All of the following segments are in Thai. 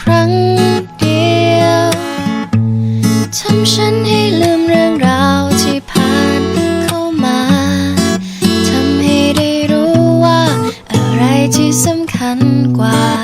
ครั้งเดียวทำฉันให้ลืมเรื่องราวที่ผ่านเข้ามาทำให้ได้รู้ว่าอะไรที่สำคัญกว่า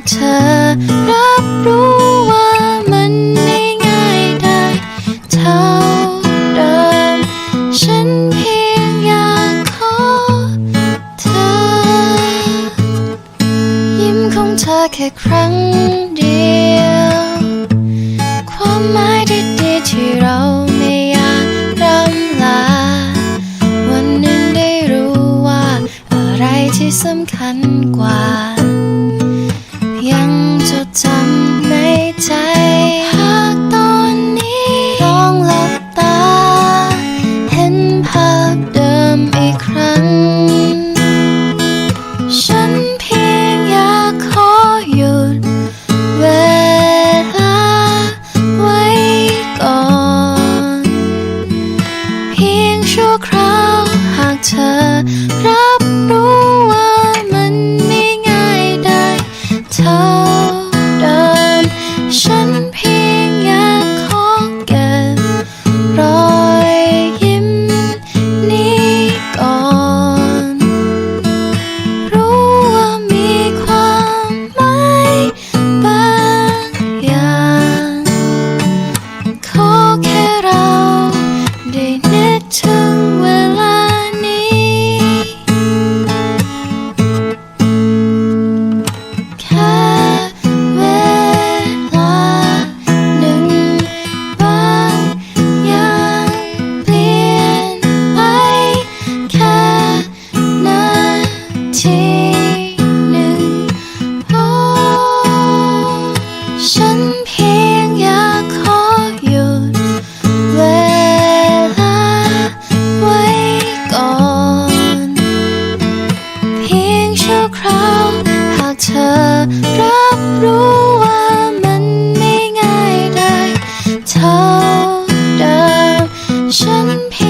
ากเธอรับรู้ว่ามันไม่ง่ายได้เท่าเดิม ฉันเพียงอยากขอเธอ ยิ้มของเธอแค่ครั้งเดียว ความหมายดีๆที่เราไม่อยากรำลา วันหนึ่งได้รู้ว่าอะไรที่สำคัญกว่า ฉันเพียงอยากขอหยุดเวลาไว้ก่อน เพียงชั่วคราวหากเธอรับ 身披